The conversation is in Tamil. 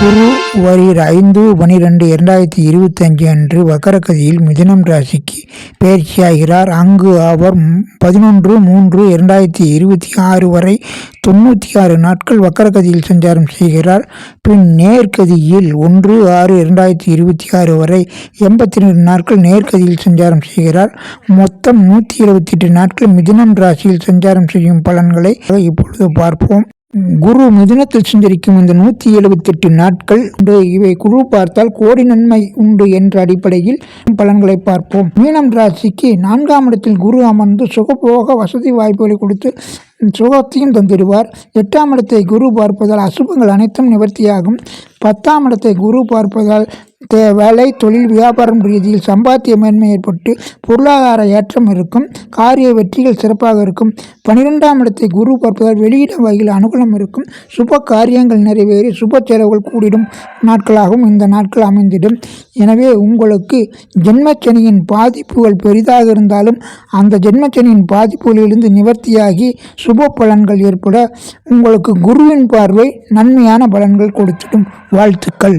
குரு வரிர் ஐந்து பனிரெண்டு இரண்டாயிரத்தி இருபத்தி அஞ்சு அன்று வக்கரகதியில் மிதனம் ராசிக்கு பயிற்சியாகிறார். அங்கு அவர் பதினொன்று மூன்று இரண்டாயிரத்தி இருபத்தி ஆறு வரை தொண்ணூற்றி ஆறு நாட்கள் வக்கரகதியில் சஞ்சாரம் செய்கிறார். பின் நேர்கதியில் ஒன்று ஆறு இரண்டாயிரத்தி இருபத்தி ஆறு வரை எண்பத்தி ரெண்டு நாட்கள் நேர்கதியில் சஞ்சாரம் செய்கிறார். மொத்தம் நூற்றி இருபத்தி எட்டு நாட்கள் மிதனம் ராசியில் சஞ்சாரம் செய்யும் பலன்களை இப்பொழுது பார்ப்போம். குரு மிதுனத்தில் சஞ்சரிக்கும் இந்த நூற்றி எழுபத்தெட்டு நாட்கள் உண்டு. இவை குரு பார்த்தால் கோடி நன்மை உண்டு என்ற அடிப்படையில் பலன்களை பார்ப்போம். மீனம் ராசிக்கு நான்காம் இடத்தில் குரு அமர்ந்து சுகபோக வசதி வாய்ப்புகளை கொடுத்து சுகத்தையும் தந்திடுவார். எட்டாம் இடத்தை குரு பார்ப்பதால் அசுபங்கள் அனைத்தும் நிவர்த்தியாகும். பத்தாம் இடத்தை குரு பார்ப்பதால் வேலை தொழில் வியாபாரம் ரீதியில் சம்பாத்திய மேன்மை ஏற்பட்டு பொருளாதார ஏற்றம் இருக்கும். காரிய வெற்றிகள் சிறப்பாக இருக்கும். பனிரெண்டாம் இடத்தை குரு பார்ப்பதால் வெளியிட வகையில் அனுகூலம் இருக்கும். சுப காரியங்கள் நிறைவேறி சுப செலவுகள் கூடிடும் நாட்களாகவும் இந்த நாட்கள் அமைந்திடும். எனவே உங்களுக்கு ஜென்மச்சனியின் பாதிப்புகள் பெரிதாக இருந்தாலும் அந்த ஜென்மச்சனியின் பாதிப்புகளிலிருந்து நிவர்த்தியாகி சுப பலன்கள் ஏற்பட உங்களுக்கு குருவின் பார்வை நன்மையான பலன்கள் கொடுத்திடும். வாழ்த்துக்கள்.